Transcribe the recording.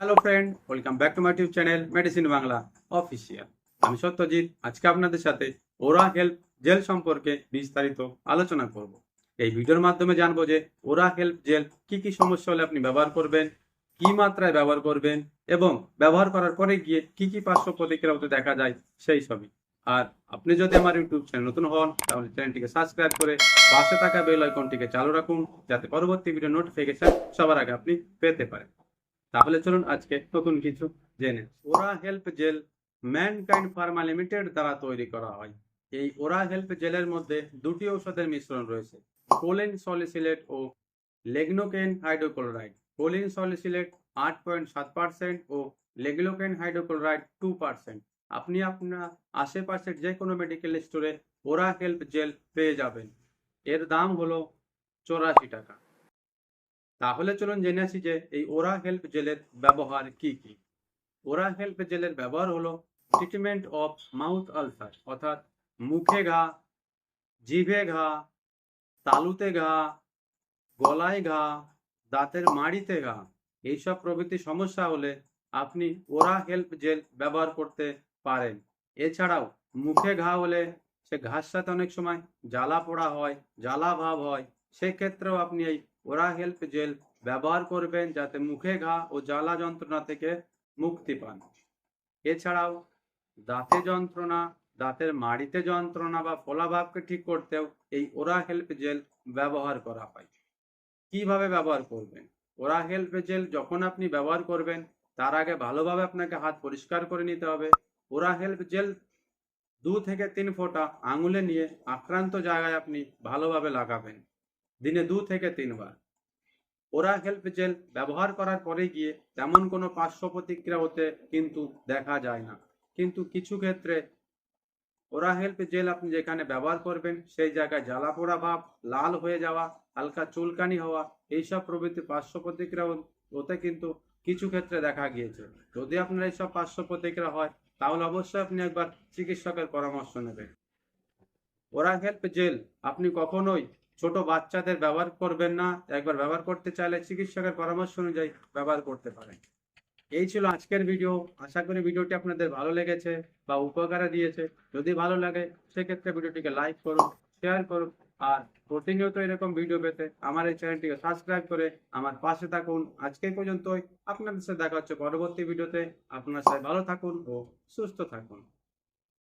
Hello friend welcome back to my YouTube channel medicine Bangla official আমি সত্যজিৎ, আজকে আপনাদের সাথে ওরা হেল্প জেল সম্পর্কে বিস্তারিত আলোচনা করব। এই ভিডিওর মাধ্যমে জানব যে ওরা হেল্প জেল কি কি সমস্যা হলে আপনি ব্যবহার করবেন, কি মাত্রায় ব্যবহার করবেন এবং ব্যবহার করার পরে গিয়ে কি কি পার্শ্ব প্রতিক্রিয়া হতে দেখা যায় সেই সবই। আর আপনি যদি আমার ইউটিউব চ্যানেল নতুন হন, তাহলে চ্যানেলটিকে সাবস্ক্রাইব করে পাশে থাকা বেল আইকনটিকে চালু রাখুন, যাতে পরবর্তী ভিডিও নোটিফিকেশন সবার আগে আপনি পেতে পারেন। তাহলে চলুন আজকে নতুন কিছু জেনে ওরা help gel Mankind Pharma Limited দ্বারা তৈরি করা হয়। এই ওরা হেল্প জেলের মধ্যে দুটি ঔষধের মিশ্রণ রয়েছে। কোলিন সলিসিলেট ও লেগনোকেন হাইড্রোক্লোরাইড। কোলিন সলিসিলেট আট পয়েন্ট সাত পার্সেন্ট ও লেগনোকেন হাইড্রোক্লোরাইড টু পার্সেন্ট। আপনি আপনার আশেপাশের যে কোনো মেডিকেল স্টোরে ওরা হেল্প জেল পেয়ে যাবেন। এর দাম হলো চৌরাশি টাকা। তাহলে চলুন জেনে আসি যে এই ওরা হেল্প জেলের ব্যবহার কি কি? ওরা হেল্প জেলের ব্যবহার হলো ট্রিটমেন্ট অফ মাউথ আলসার অর্থাৎ মুখে ঘা, জিভে ঘা, তালুতে ঘা, গলায় ঘা, দাঁতের মাড়িতে ঘা, এইসব প্রভৃতি সমস্যা হলে আপনি ওরা হেল্প জেল ব্যবহার করতে পারেন। এছাড়াও মুখে ঘা হলে সে ঘাস সাথে অনেক সময় জ্বালা পোড়া হয়, জ্বালা ভাব হয়, সেক্ষেত্রেও আপনি এই ওরা হেল্প জেল ব্যবহার করবেন যাতে মুখে ঘা ও জ্বালা যন্ত্রণা থেকে মুক্তি পান। এছাড়াও দাঁতে যন্ত্রণা, দাঁতের মাড়িতে যন্ত্রণা বা ফোলাভাবকে ঠিক করতেও এই ওরা হেল্প জেল ব্যবহার করা হয়। কীভাবে ব্যবহার করবেন? ওরা হেল্প জেল যখন আপনি ব্যবহার করবেন, তার আগে ভালোভাবে আপনাকে হাত পরিষ্কার করে নিতে হবে। ওরা হেল্প জেল দু থেকে তিন ফোঁটা আঙুলে নিয়ে আক্রান্ত জায়গায় আপনি ভালোভাবে লাগাবেন। দিনে দু থেকে তিনবার। ওরা হেল্প জেল ব্যবহার করার পরে গিয়ে তেমন কোনো পার্শ্ব প্রতিক্রিয়া হতে কিন্তু দেখা যায় না। কিন্তু কিছু ক্ষেত্রে ওরা হেল্প জেল আপনি যেখানে ব্যবহার করবেন, সেই জায়গায় জ্বালা পোড়া ভাব, লাল হয়ে যাওয়া, হালকা চুলকানি হওয়া, এইসব প্রভৃতি পার্শ্ব প্রতিক্রিয়া হতে কিন্তু কিছু ক্ষেত্রে দেখা গিয়েছে। যদি আপনার এইসব পার্শ্ব প্রতিক্রিয়া হয়, তাহলে অবশ্যই আপনি একবার চিকিৎসকের পরামর্শ নেবেন। ওরা হেল্প জেল আপনি কখনোই ছোট বাচ্চাদের ব্যবহার করবেন না, একবার ব্যবহার করতে চাইলে চিকিৎসকের পরামর্শ অনুযায়ী ব্যবহার করতে পারেন। এই ছিল আজকের ভিডিও। আশা করি ভিডিওটি আপনাদের ভালো লেগেছে বা উপকারে দিয়েছে। যদি ভালো লাগে, সেক্ষেত্রে ভিডিওটিকে লাইক করুন, শেয়ার করুন আর প্রতিনিয়ত এরকম ভিডিও পেতে আমার এই চ্যানেলটিকে সাবস্ক্রাইব করে আমার পাশে থাকুন। আজকে পর্যন্তই। আপনাদের সাথে দেখা হচ্ছে পরবর্তী ভিডিওতে। আপনার সাথে ভালো থাকুন ও সুস্থ থাকুন।